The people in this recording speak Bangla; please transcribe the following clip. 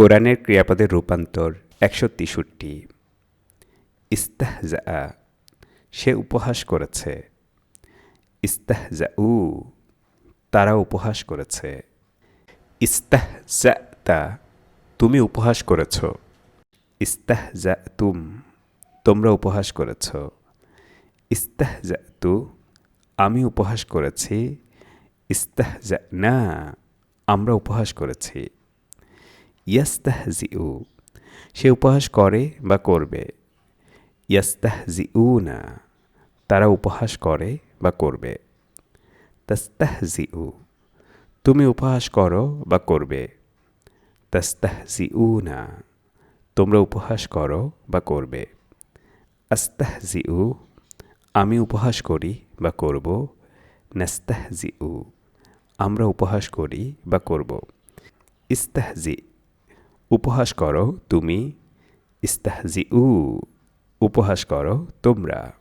কোরআনের ক্রিয়াপদের রূপান্তর একশো তেষট্টি। ইস্তাহজা সে উপহাস করেছে। ইস্তাহজা উ তারা উপহাস করেছে। ইস্তাহজা তুমি উপহাস করেছ। ইস্তাহজা তুম তোমরা উপহাস করেছ। ইস্তাহজা তু আমি উপহাস করেছি। ইস্তাহজা না আমরা উপহাস করেছি। ইয়াস্তাহজিউ, সে উপহাস করে বা করবে। ইয়াস্তাহজিউ না তারা উপহাস করে বা করবে। তাস্তাহজিউ, তুমি উপহাস করো বা করবে। তাস্তাহজিউ না তোমরা উপহাস করো বা করবে। আস্তাহজিউ, আমি উপহাস করি বা করব। নাস্তাহজিউ, আমরা উপহাস করি বা করব। ইস্তাহজি উপহাস করো তুমি ইস্তাহজি উ উপহাস করো তোমরা।